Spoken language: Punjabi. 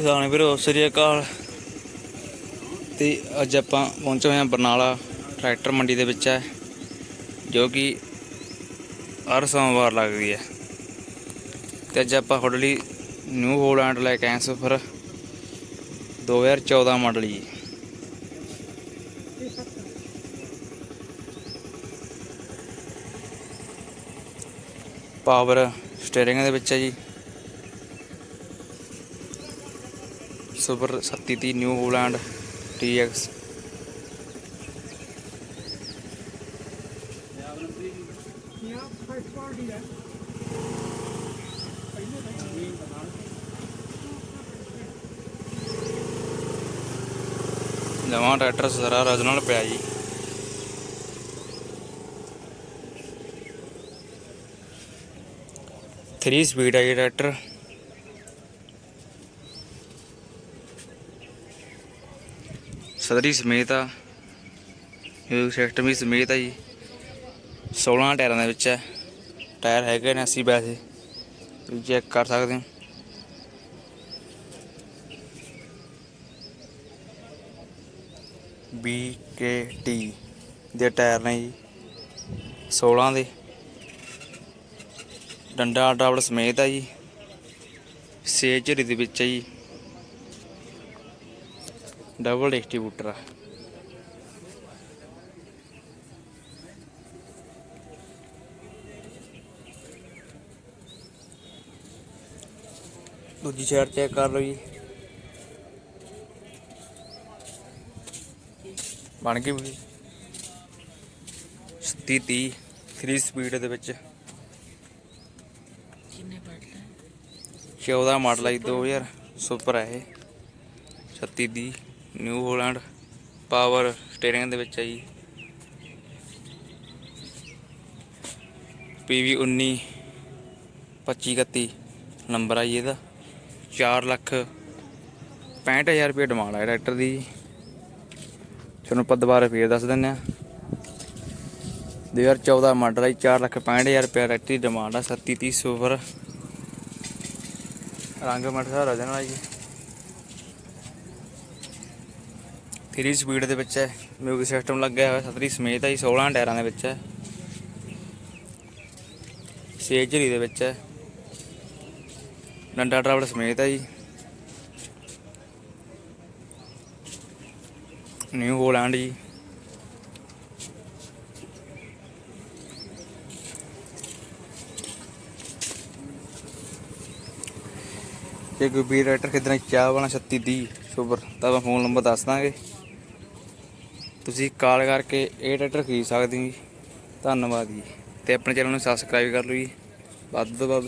ਕਿਸਾਨ ਵੀਰੋ ਸਤਿ ਸ੍ਰੀ ਅਕਾਲ। ਤੇ ਅੱਜ ਆਪਾਂ ਪਹੁੰਚੇ ਹੋਏ ਹਾਂ ਬਰਨਾਲਾ ਟਰੈਕਟਰ ਮੰਡੀ ਦੇ ਵਿੱਚ ਹੈ, ਜੋ ਕਿ ਹਰ ਸੋਮਵਾਰ ਲੱਗਦੀ ਹੈ। ਤੇ ਅੱਜ ਆਪਾਂ ਤੁਹਾਡੇ ਲਈ ਨਿਊ ਹੋਲੈਂਡ ਲੈ ਕੇ ਆਏ ਹਾਂ ਸਫਰ 2014 ਮਾਡਲ ਜੀ। ਪਾਵਰ ਸਟੀਅਰਿੰਗ ਦੇ ਵਿੱਚ ਹੈ ਜੀ। ਸੁਪਰ 37 ਨਿਊ ਹੋਲੈਂਡ TX ਨਵਾਂ ਟਰੈਕਟਰ ਸਾਰਾ original ਪਿਆ ਜੀ। ਥ੍ਰੀ ਸਪੀਡ ਹੈ ਜੀ ਟਰੈਕਟਰ। ਸਦਰੀ ਸਮੇਤ ਆ। ਮਿਊਜ਼ਿਕ ਸਿਸਟਮ ਵੀ ਸਮੇਤ ਆ ਜੀ। 16 ਟਾਇਰਾਂ ਦੇ ਵਿੱਚ ਹੈ ਟਾਇਰ ਹੈਗੇ ਨੇ 80 ਵੈਸੇ। ਤੁਸੀਂ ਚੈੱਕ ਕਰ ਸਕਦੇ ਹੋ। ਬੀ ਕੇ ਟੀ ਦੇ ਟਾਇਰ ਨੇ ਜੀ। 16 ਦੇ। ਡੰਡਾ ਡਬਲ ਸਮੇਤ ਆ ਜੀ। ਸੇਜ ਝਰੀ ਦੇ ਵਿੱਚ ਆ ਜੀ। ਡਬਲ ਡਿਸਟ੍ਰੀਬਿਊਟਰ ਆ ਦੂਜੀ ਸਾਈਡ ਚੈੱਕ ਕਰ ਲਓ ਜੀ। ਬਣ ਗਈ ਵੀ 30 30 3 ਸਪੀਡ ਦੇ ਵਿੱਚ। ਕਿੰਨੇ ਬਟਲੇ 14 ਮਾਡਲ ਹੈ ਜੀ, 2000 ਸੁਪਰ ਹੈ ਇਹ। 36 ਦੀ ਨਿਊ ਹੋਲੈਂਡ ਪਾਵਰ ਸਟੀਅਰਿੰਗ ਦੇ ਵਿੱਚ ਹੈ ਜੀ। ਪੀਵੀ 19 25 31 ਨੰਬਰ ਆ ਜੀ ਇਹਦਾ। 4 ਲੱਖ 65000 ਰੁਪਏ ਡਿਮਾਂਡ ਹੈ ਟਰੈਕਟਰ ਦੀ ਤੁਹਾਨੂੰ ਆਪਾਂ ਦੁਬਾਰਾ ਫੇਰ ਦੱਸ ਦਿੰਦੇ ਆ 2014 ਮਾਡਲ ਹੈ 4 ਲੱਖ 65000 ਰੁਪਏ ਟਰੈਕਟਰ ਦੀ ਡਿਮਾਂਡ ਆ 3730 ਸੁਪਰ ਰੰਗ ਮਟਸਾ ਰਜਨ ਵਾਲਾ ਜੀ। 3 ਸਪੀਡ ਦੇ ਵਿੱਚ ਹੈ। ਮਿਊਜ਼ਿਕ ਸਿਸਟਮ ਲੱਗਿਆ ਹੋਇਆ ਸਤਰੀ ਸਮੇਤ ਹੈ ਜੀ 16 ਟਾਇਰਾਂ ਦੇ ਵਿੱਚ ਹੈ। ਸੇਜਰੀ ਦੇ ਵਿੱਚ ਹੈ। ਡੰਡਾ ਟਰੈਵਲ ਸਮੇਤ ਹੈ ਜੀ। ਨਿਊ ਹੋਲੈਂਡ ਜੀ। ਜੇ ਕੋਈ ਵੀ ਰਾਈਟਰ ਖਰੀਦਣਾ ਚਾਹ ਵਾਲਾ 36 ਦੀ ਸੁਪਰ ਤਾਂ ਆਪਾਂ ਫੋਨ ਨੰਬਰ ਦੱਸ ਦਾਂਗੇ। ਤੁਸੀਂ ਕਾਲ ਕਰਕੇ ਇਹ ਟਰੈਕਟਰ ਖਰੀਦ ਸਕਦੇ ਹੋ ਜੀ। ਧੰਨਵਾਦ ਜੀ। ਤੇ ਆਪਣੇ ਚੈਨਲ ਨੂੰ ਸਬਸਕ੍ਰਾਈਬ ਕਰ ਲਓ ਜੀ। ਵੱਧ ਤੋਂ ਵੱਧ